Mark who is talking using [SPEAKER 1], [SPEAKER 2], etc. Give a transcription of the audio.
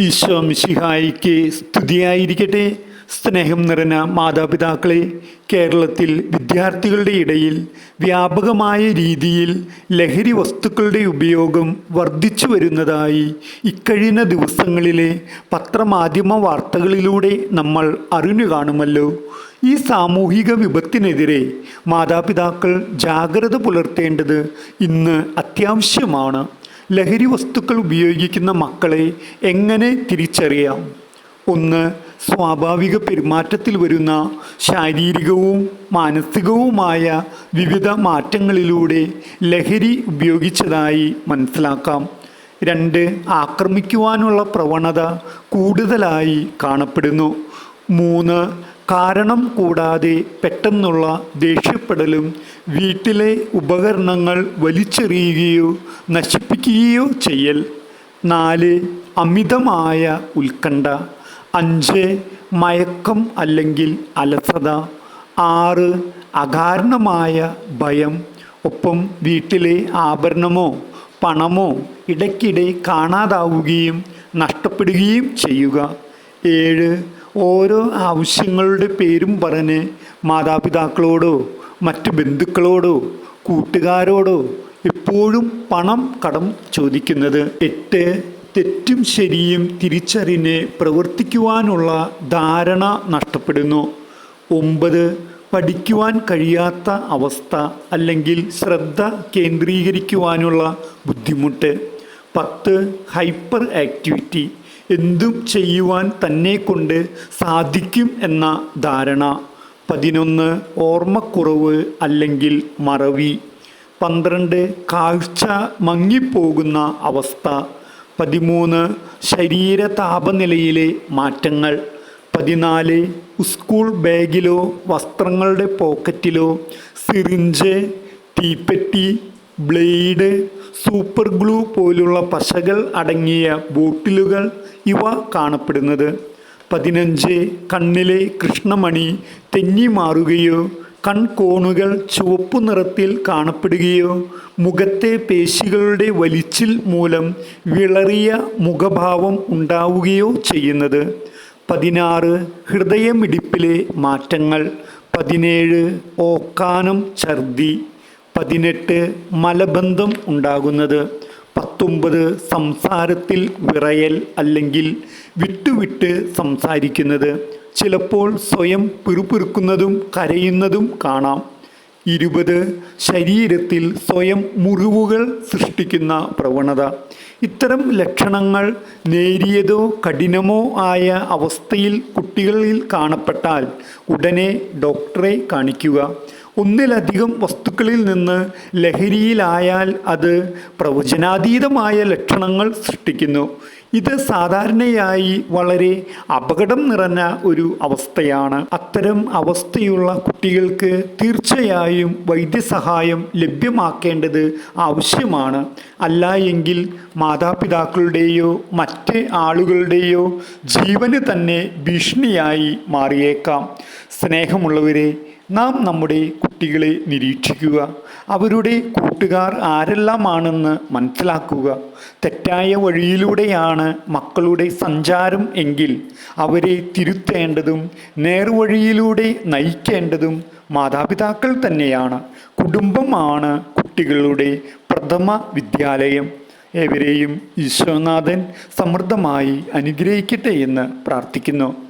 [SPEAKER 1] ഈശോ മിശിഹായിക്ക് സ്തുതിയായിരിക്കട്ടെ. സ്നേഹം നിറഞ്ഞ മാതാപിതാക്കളെ കേരളത്തിൽ വിദ്യാർത്ഥികളുടെ ഇടയിൽ വ്യാപകമായ രീതിയിൽ ലഹരി വസ്തുക്കളുടെ ഉപയോഗം വർദ്ധിച്ചു വരുന്നതായി ഇക്കഴിഞ്ഞ ദിവസങ്ങളിലെ പത്രമാധ്യമ വാർത്തകളിലൂടെ നമ്മൾ അറിഞ്ഞു കാണുമല്ലോ. ഈ സാമൂഹിക വിപത്തിനെതിരെ മാതാപിതാക്കൾ ജാഗ്രത പുലർത്തേണ്ടത് ഇന്ന് അത്യാവശ്യമാണ്. ലഹരി വസ്തുക്കൾ ഉപയോഗിക്കുന്ന മക്കളെ എങ്ങനെ തിരിച്ചറിയാം? ഒന്ന് സ്വാഭാവിക പെരുമാറ്റത്തിൽ വരുന്ന ശാരീരികവും മാനസികവുമായ വിവിധ മാറ്റങ്ങളിലൂടെ ലഹരി ഉപയോഗിച്ചതായി മനസ്സിലാക്കാം. രണ്ട് ആക്രമിക്കുവാനുള്ള പ്രവണത കൂടുതലായി കാണപ്പെടുന്നു. മൂന്ന് കാരണം കൂടാതെ പെട്ടെന്നുള്ള ദേഷ്യപ്പെടലും വീട്ടിലെ ഉപകരണങ്ങൾ വലിച്ചെറിയുകയോ നശിപ്പിക്കുകയോ ചെയ്യൽ. നാല് അമിതമായ ഉത്കണ്ഠ. അഞ്ച് മയക്കം അല്ലെങ്കിൽ അലസത. ആറ് അകാരണമായ ഭയം. ഒപ്പം വീട്ടിലെ ആഭരണമോ പണമോ ഇടയ്ക്കിടെ കാണാതാവുകയും നഷ്ടപ്പെടുകയും ചെയ്യുക. ഏഴ് ഓരോ ആവശ്യങ്ങളുടെ പേരും പറഞ്ഞ് മാതാപിതാക്കളോടോ മറ്റ് ബന്ധുക്കളോടോ കൂട്ടുകാരോടോ എപ്പോഴും പണം കടം ചോദിക്കുന്നത്. എട്ട് തെറ്റും ശരിയും തിരിച്ചറിഞ്ഞ് പ്രവർത്തിക്കുവാനുള്ള ധാരണ നഷ്ടപ്പെടുന്നു. ഒമ്പത് പഠിക്കുവാൻ കഴിയാത്ത അവസ്ഥ അല്ലെങ്കിൽ ശ്രദ്ധ കേന്ദ്രീകരിക്കുവാനുള്ള ബുദ്ധിമുട്ട്. പത്ത് ഹൈപ്പർ ആക്ടിവിറ്റി എന്തും ചെയ്യുവാൻ തന്നെ കൊണ്ട് സാധിക്കും എന്ന ധാരണ. പതിനൊന്ന് ഓർമ്മക്കുറവ് അല്ലെങ്കിൽ മറവി. പന്ത്രണ്ട് കാഴ്ച മങ്ങിപ്പോകുന്ന അവസ്ഥ. പതിമൂന്ന് ശരീര താപനിലയിലെ മാറ്റങ്ങൾ. പതിനാല് സ്കൂൾ ബാഗിലോ വസ്ത്രങ്ങളുടെ പോക്കറ്റിലോ സിറിഞ്ച് തീപ്പെട്ടി ബ്ലേഡ് സൂപ്പർ ഗ്ലൂ പോലുള്ള പശകൾ അടങ്ങിയ ബോട്ടിലുകൾ ഇവ കാണപ്പെടുന്നത്. പതിനഞ്ച് കണ്ണിലെ കൃഷ്ണമണി തെന്നി മാറുകയോ കൺകോണുകൾ ചുവപ്പു നിറത്തിൽ കാണപ്പെടുകയോ മുഖത്തെ പേശികളുടെ വലിച്ചിൽ മൂലം വിളറിയ മുഖഭാവം ഉണ്ടാവുകയോ ചെയ്യുന്നത്. പതിനാറ് ഹൃദയമിടിപ്പിലെ മാറ്റങ്ങൾ. പതിനേഴ് ഓക്കാനം ഛർദി. പതിനെട്ട് മലബന്ധം ഉണ്ടാകുന്നത് പത്തൊമ്പത് സംസാരത്തിൽ വിറയൽ അല്ലെങ്കിൽ വിട്ടുവിട്ട് സംസാരിക്കുന്നത്. ചിലപ്പോൾ സ്വയം പിറുപിറുക്കുന്നതും കരയുന്നതും കാണാം. ഇരുപത് ശരീരത്തിൽ സ്വയം മുറിവുകൾ സൃഷ്ടിക്കുന്ന പ്രവണത. ഇത്തരം ലക്ഷണങ്ങൾ നേരിയതോ കഠിനമോ ആയ അവസ്ഥയിൽ കുട്ടികളിൽ കാണപ്പെട്ടാൽ ഉടനെ ഡോക്ടറെ കാണിക്കുക. ഒന്നിലധികം വസ്തുക്കളിൽ നിന്ന് ലഹരിയിലായാൽ അത് പ്രവചനാതീതമായ ലക്ഷണങ്ങൾ സൃഷ്ടിക്കുന്നു. ഇത് സാധാരണയായി വളരെ അപകടം നിറഞ്ഞ ഒരു അവസ്ഥയാണ്. അത്തരം അവസ്ഥയുള്ള കുട്ടികൾക്ക് തീർച്ചയായും വൈദ്യസഹായം ലഭ്യമാക്കേണ്ടത് ആവശ്യമാണ്. അല്ല എങ്കിൽ മാതാപിതാക്കളുടെയോ മറ്റ് ആളുകളുടെയോ ജീവന് തന്നെ ഭീഷണിയായി മാറിയേക്കാം. സ്നേഹമുള്ളവരെ നാം നമ്മുടെ കുട്ടികളെ നിരീക്ഷിക്കുക. അവരുടെ കൂട്ടുകാർ ആരെല്ലാമാണെന്ന് മനസ്സിലാക്കുക. തെറ്റായ വഴിയിലൂടെയാണ് മക്കളുടെ സഞ്ചാരം എങ്കിൽ അവരെ തിരുത്തേണ്ടതും നേർവഴിയിലൂടെ നയിക്കേണ്ടതും മാതാപിതാക്കൾ തന്നെയാണ്. കുടുംബമാണ് കുട്ടികളുടെ പ്രഥമ വിദ്യാലയം. ഏവരെയും ഈശ്വരനാഥൻ സമൃദ്ധമായി അനുഗ്രഹിക്കട്ടെ എന്ന് പ്രാർത്ഥിക്കുന്നു.